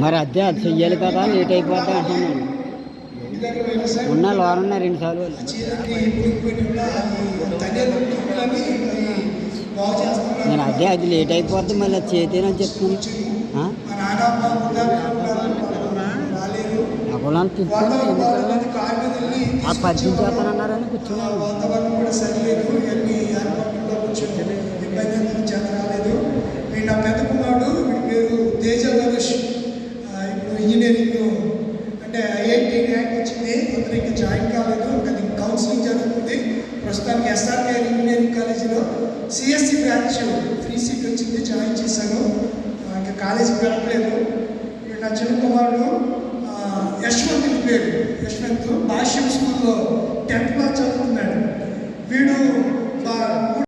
మరి అద్దె అది చెయ్యాలి కదా లేట్ అయిపోద్దా అంటున్నాను. ఎందుకంటే వ్యవసాయం ఉన్న లోన్ ఉన్న రెండు సార్లు నేను అదే అది లేట్ అయిపోద్ది మళ్ళీ అది చేతేనని చెప్తున్నాను. అప్పుడు మా నాన్నమ్మ ఆ పద్యం చేస్తానన్నారని కూర్చున్నాను. ఇంజనీరింగ్ అంటే ఐఐటి ర్యాంక్ వచ్చింది అందరూ ఇంకా జాయిన్ కాలేదు. అది కౌన్సిలింగ్ జరుగుతుంది. ప్రస్తుతానికి ఎస్ఆర్కేఆర్ ఇంజనీరింగ్ కాలేజీలో సిఎస్సి బ్రాంచ్ ఫ్రీ సీట్ వచ్చింది జాయిన్ చేశాను. ఇంకా కాలేజీకి వెళ్ళట్లేదు. నా చిన్న కుమారుడు యశ్వంత్ పేరు. యశ్వంత్ భాష్యం స్కూల్లో టెన్త్